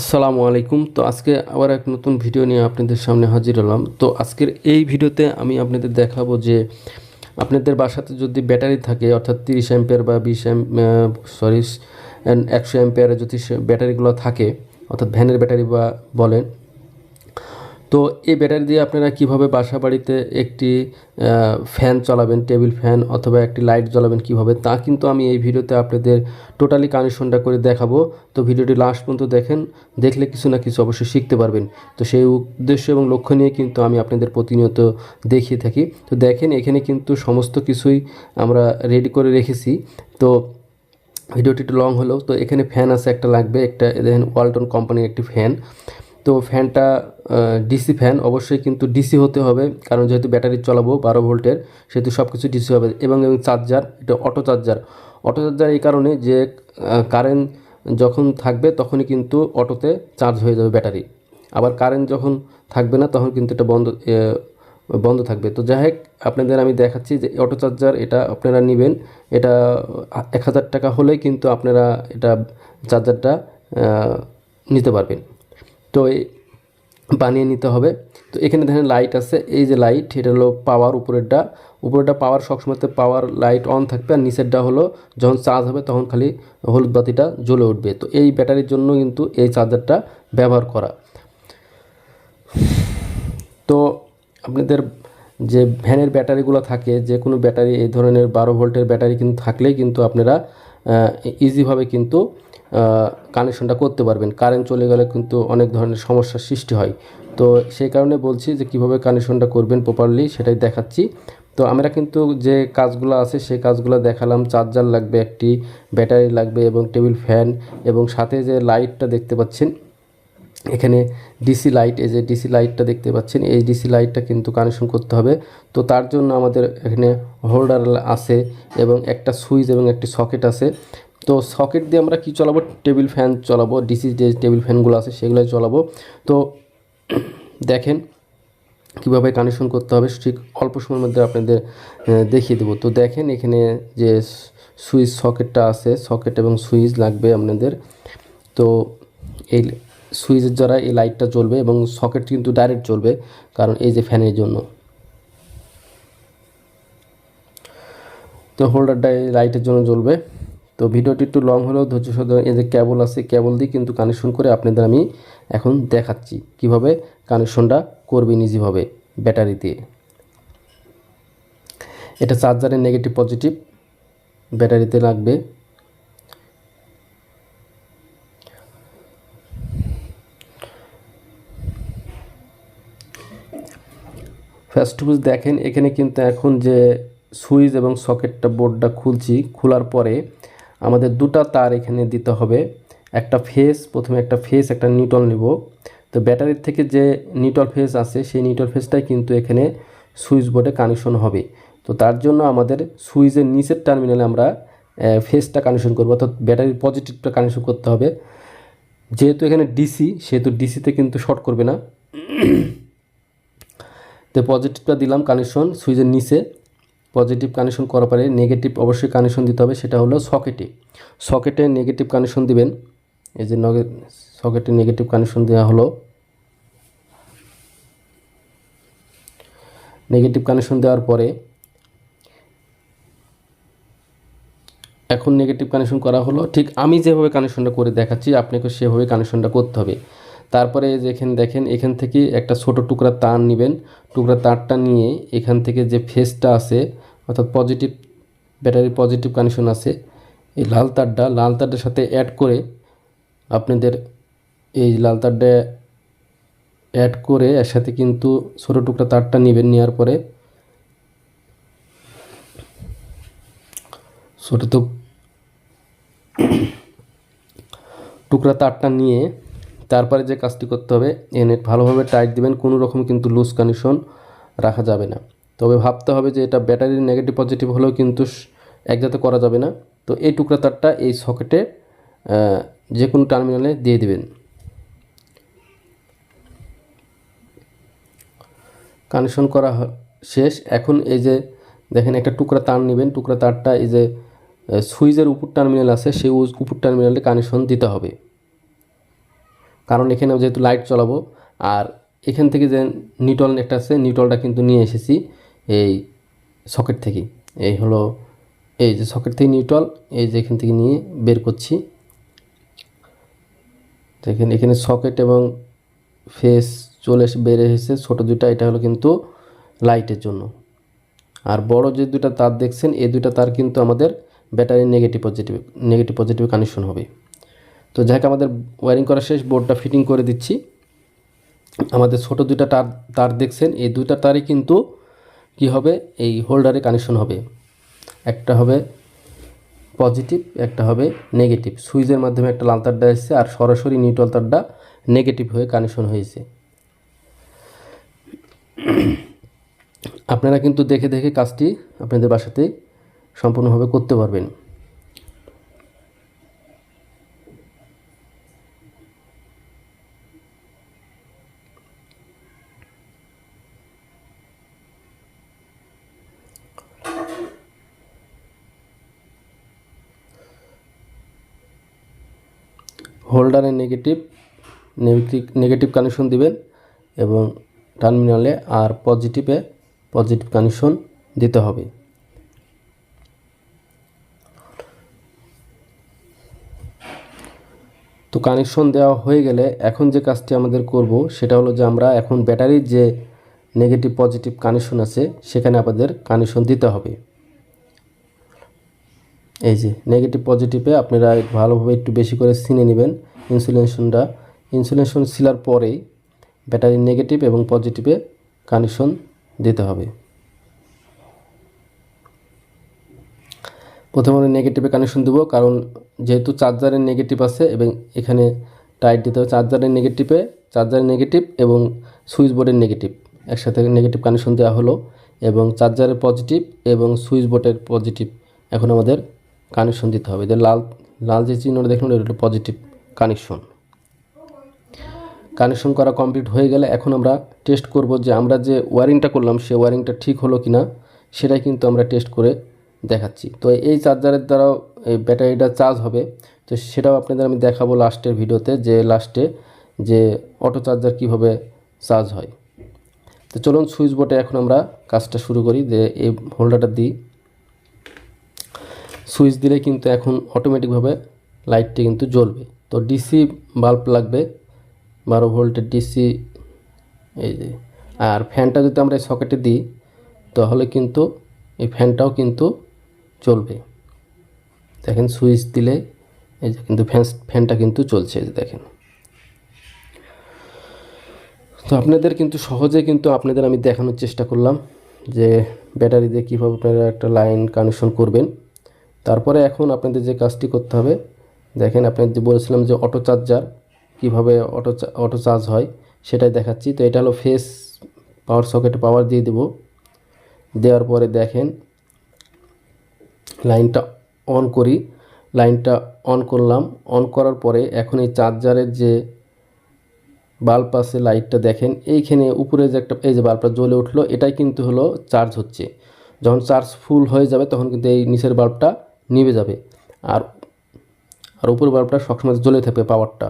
আসসালামু আলাইকুম। তো আজকে আবার এক নতুন ভিডিও নিয়ে আপনাদের সামনে হাজির হলাম। তো আজকের এই ভিডিওতে আমি আপনাদের দেখাবো যে আপনাদের বাসাতে যদি ব্যাটারি থাকে, অর্থাৎ তিরিশ অ্যাম্পিয়ার বা বিশ অ্যাম সরি একশো অ্যাম্পিয়ারের যদি ব্যাটারিগুলো থাকে, অর্থাৎ ভ্যানের ব্যাটারি বা বলেন তো এই ব্যাটারি দিয়ে আপনারা কীভাবে বাসা বাড়িতে একটি ফ্যান চালাবেন টেবিল ফ্যান অথবা একটি লাইট জ্বালাবেন কীভাবে, তা কিন্তু আমি এই ভিডিওতে আপনাদের টোটালি কানেকশনটা করে দেখাবো। তো ভিডিওটি লাস্ট পর্যন্ত দেখেন, দেখলে কিছু না কিছু অবশ্যই শিখতে পারবেন। তো সেই উদ্দেশ্য এবং লক্ষ্য নিয়ে কিন্তু আমি আপনাদের প্রতিনিয়ত দেখিয়ে থাকি। তো দেখেন, এখানে কিন্তু সমস্ত কিছুই আমরা রেডি করে রেখেছি। তো ভিডিওটি একটু লং হলেও তো এখানে ফ্যান আছে একটা লাগবে, একটা দেখেন ওয়ালটন কোম্পানির একটি ফ্যান তো ফ্যানটা ডিসি ফ্যান অবশ্যই কিন্তু ডিসি হতে হবে, কারণ যেহেতু ব্যাটারি চালাবো বারো ভোল্টের, সেহেতু সব কিছু ডিসি হবে। এবং এবং চার্জার এটা অটো চার্জার অটো চার্জার এই কারণে যে কারেন্ট যখন থাকবে তখনই কিন্তু অটোতে চার্জ হয়ে যাবে ব্যাটারি। আবার কারেন্ট যখন থাকবে না, তখন কিন্তু এটা বন্ধ বন্ধ থাকবে। তো যাই হোক, আপনাদের আমি দেখাচ্ছি যে অটো চার্জার এটা আপনারা নেবেন। এটা এক হাজার টাকা হলেই কিন্তু আপনারা এটা চার্জারটা নিতে পারবেন। তো বানিয়ে নিতে হবে। তো এখানে দেখেন লাইট আছে। এই যে লাইট এটা হলো পাওয়ার উপরেরটা। উপরেরটা পাওয়ার সবসময়তে পাওয়ার লাইট অন থাকবে আর নিচেরটা হলো যখন চার্জ হবে তখন খালি হলুদ বাতিটা জ্বলে উঠবে। তো এই ব্যাটারির জন্য কিন্তু এই চার্জারটা ব্যবহার করা। তো আপনাদের যে ভ্যানের ব্যাটারিগুলো থাকে, যে কোনো ব্যাটারি, এই ধরনের বারো ভোল্টের ব্যাটারি কিন্তু থাকলেই কিন্তু আপনারা ইজিভাবে কিন্তু কানেকশনটা করতে পারবেন। কারেন্ট চলে গেলে কিন্তু অনেক ধরনের সমস্যার সৃষ্টি হয়। তো সেই কারণে বলছি যে কীভাবে কানেকশনটা করবেন প্রপারলি সেটাই দেখাচ্ছি। তো আমরা কিন্তু যে কাজগুলো আছে, সেই কাজগুলো দেখালাম। চার্জার লাগবে একটি, ব্যাটারি লাগবে এবং টেবিল ফ্যান এবং সাথে যে লাইটটা দেখতে পাচ্ছেন এখানে ডিসি লাইট এই যে ডিসি লাইটটা দেখতে পাচ্ছেন, এই ডিসি লাইটটা কিন্তু কানেকশন করতে হবে। তো তার জন্য আমাদের এখানে হোল্ডার আছে এবং একটা সুইচ এবং একটি সকেট আছে। তো সকেট দিয়ে আমরা কি চালাবো? টেবিল ফ্যান চালাবো ডিসি যে টেবিল ফ্যানগুলো আছে সেগুলোই চালাবো। তো দেখেন কীভাবে কানেকশন করতে হবে, ঠিক অল্প সময়ের মধ্যে আপনাদের দেখিয়ে দেবো। তো দেখেন এখানে যে সুইচ সকেটটা আছে সকেট এবং সুইচ লাগবে আপনাদের। তো এই সুইচের দ্বারা এই লাইটটা জ্বলবে এবং সকেট কিন্তু ডাইরেক্ট জ্বলবে, কারণ এই যে ফ্যানের জন্য। তো হোল্ডারটা এই লাইটের জন্য জ্বলবে। তো ভিডিওটি একটু লং হলেও ধৈর্য সহকারে এই যে কেবল আছে কেবল দিয়ে কিন্তু কানেকশন করে আপনাদের আমি এখন দেখাচ্ছি কীভাবে কানেকশনটা করবেন ইজিভাবে ব্যাটারি দিয়ে এটা চার্জারের নেগেটিভ পজিটিভ ব্যাটারিতে লাগবে। ফার্স্ট টু দেখেন, এখানে কিন্তু এখন যে সুইচ এবং সকেটটা বোর্ডটা খুলছি, খোলার পরে আমাদের দুটা তার এখানে দিতে হবে। একটা ফেস, প্রথমে একটা ফেস, একটা নিউট্রাল নেব। তো ব্যাটারির থেকে যে নিউট্রাল ফেস আছে, সেই নিউট্রাল ফেসটাই কিন্তু এখানে সুইচ বোর্ডে কানেকশন হবে। তো তার জন্য আমাদের সুইচের নিচের টার্মিনালে আমরা ফেসটা কানেকশন করব, অর্থাৎ ব্যাটারির পজিটিভটা কানেকশন করতে হবে। যেহেতু এখানে ডিসি সেহেতু ডিসিতে কিন্তু শর্ট করবে না। তো পজিটিভটা দিলাম কানেকশন সুইচের নিচে। পজিটিভ কানেকশন করার পরে নেগেটিভ অবশ্যই কানেকশন দিতে হবে, সেটা হলো সকেটে সকেটে নেগেটিভ কানেকশন দিবেন। এই যে সকেটে নেগেটিভ কানেকশন দেওয়া হলো। নেগেটিভ কানেকশন দেওয়ার পরে এখন নেগেটিভ কানেকশন করা হলো। ঠিক আমি যেভাবে কানেকশনটা করে দেখাচ্ছি, আপনাকে সেভাবে কানেকশনটা করতে হবে। তারপরে যে এখানে দেখেন, এখান থেকে একটা ছোট টুকরা তার নেবেন। টুকরা তারটা নিয়ে এখান থেকে যে ফেসটা আছে, অর্থাৎ পজিটিভ ব্যাটারি পজিটিভ কানেকশন আছে, এই লাল তারটা, লাল তারটার সাথে অ্যাড করে আপনাদের এই লাল তারটা অ্যাড করে এর সাথে কিন্তু ছোট টুকরা তারটা নেবেন, নেওয়ার পরে ছোটো তো টুকরা তারটা নিয়ে তারপরে যে কাজটি করতে হবে এনে ভালোভাবে টাইট দিবেন, কোনো রকম কিন্তু লুজ কানেকশন রাখা যাবে না। তবে ভাবতে হবে যে এটা ব্যাটারির নেগেটিভ পজিটিভ হলেও কিন্তু একসাথে করা যাবে না। তো এই টুকরা তারটা এই সকেটে যে কোনো টার্মিনালে দিয়ে দিবেন। কানেকশন করা শেষ। এখন এই যে দেখেন একটা টুকরা তার নেবেন। টুকরা তারটা এই যে সুইচের উপর টার্মিনাল আছে, সেই উপর টার্মিনালে কানেকশন দিতে হবে। কারণ এখানে যেহেতু লাইট চালাবো, আর এখান থেকে যে নিউটল একটা আছে নিউটলটা কিন্তু নিয়ে এসেছি এই সকেট থেকে। এই হলো, এই যে সকেট থেকে নিউটল এই যে এখান থেকে নিয়ে বের করছি। দেখেন, এখানে সকেট এবং ফেস চলে এসে, বের এসেছে ছোটো দুটা এটা হলো কিন্তু লাইটের জন্য। আর বড় যে দুটা তার দেখছেন, এই দুটা তার কিন্তু আমাদের battery negative positive negative positive connection হবে। তো যাই আমাদের ওয়ারিং করা শেষ বোর্ডটা ফিটিং করে দিচ্ছি। আমাদের ছোট দুটা তার তার দেখছেন, এই দুটা তারই কিন্তু কি হবে? এই হোল্ডারে কানেকশন হবে। একটা হবে পজিটিভ একটা হবে নেগেটিভ সুইচের মাধ্যমে একটা লাল তারটা এসেছে আর সরাসরি নিউট্রাল তারটা নেগেটিভ হয়ে কানেকশন হয়েছে। আপনারা কিন্তু দেখে দেখে কাজটি আপনাদের বাসাতে সম্পূর্ণভাবে করতে পারবেন। হোল্ডারে নেগেটিভ নেগেটিভ কানেকশন দিবেন এবং টার্মিনালে আর পজিটিভে পজিটিভ কানেকশন দিতে হবে। তো কানেকশন দেওয়া হয়ে গেলে এখন যে কাজটি আমাদের করব, সেটা হলো যে আমরা এখন ব্যাটারির যে নেগেটিভ পজিটিভ কানেকশন আছে, সেখানে আমাদের কানেকশন দিতে হবে। এই যে নেগেটিভ পজিটিভে আপনারা ভালোভাবে একটু বেশি করে চিনে নেবেন ইনসুলেশনটা ইনসুলেশন সিলার পরেই ব্যাটারি নেগেটিভ এবং পজিটিভে কানেকশন দিতে হবে। প্রথমে আমরা নেগেটিভে কানেকশন দেবো, কারণ যেহেতু চার্জারের নেগেটিভ আছে এবং এখানে টাইট দিতে হবে চার্জারের নেগেটিভে চার্জারের নেগেটিভ এবং সুইচ বোর্ডের নেগেটিভ একসাথে নেগেটিভ কানেকশন দেওয়া হলো এবং চার্জারের পজিটিভ এবং সুইচ বোর্ডের পজিটিভ এখন আমাদের কানেকশন দিতে হবে। এদের লাল লাল যে চিহ্নটা দেখুন এটা পজিটিভ কানেকশন কানেকশন করা কমপ্লিট হয়ে গেলে এখন আমরা টেস্ট করব যে আমরা যে ওয়ারিংটা করলাম, সে ওয়ারিংটা ঠিক হলো কি না সেটাই কিন্তু আমরা টেস্ট করে দেখাচ্ছি। তো এই চার্জারের দ্বারাও এই ব্যাটারিটা চার্জ হবে। তো সেটাও আপনাদের আমি দেখাবো লাস্টের ভিডিওতে যে লাস্টে যে অটো চার্জার কীভাবে চার্জ হয়। তো চলুন সুইচ বোর্ডে এখন আমরা কাজটা শুরু করি, যে এই হোল্ডারটা দিই। সুইচ দিলে কিন্তু এখন অটোমেটিকভাবে লাইটটি কিন্তু জ্বলবে। তো ডিসি বাল্ব লাগবে, বারো ভোল্টের ডিসি এই যে, আর ফ্যানটা যদি আমরা এই সকেটে দিই, তাহলে কিন্তু এই ফ্যানটাও কিন্তু চলবে দেখেন, সুইচ দিলে এই যে কিন্তু ফ্যান ফ্যানটা কিন্তু চলছে, এই যে দেখেন। তো আপনাদের কিন্তু সহজে কিন্তু আপনাদের আমি দেখানোর চেষ্টা করলাম যে ব্যাটারি দিয়ে কীভাবে আপনারা একটা লাইন কানেকশন করবেন। তারপরে এখন আপনাদের যে কাজটি করতে হবে, দেখেন আপনাদের যে বলেছিলাম যে অটো চার্জার কীভাবে অটো অটো চার্জ হয়, সেটাই দেখাচ্ছি। তো এটা হলো ফেস পাওয়ার সকেটে পাওয়ার দিয়ে দেব। দেওয়ার পরে দেখেন, লাইনটা অন করি। লাইনটা অন করলাম। অন করার পরে এখন এই চার্জারের যে বাল্ব আছে লাইটটা দেখেন, এইখানে উপরে যে একটা, এই যে বাল্বটা জ্বলে উঠল, এটাই কিন্তু হলো চার্জ হচ্ছে। যখন চার্জ ফুল হয়ে যাবে, তখন কিন্তু এই নিচের বাল্বটা নিভে যাবে। আর আর উপরের বাল্বটা সবসময় জ্বলে থাকবে পাওয়ারটা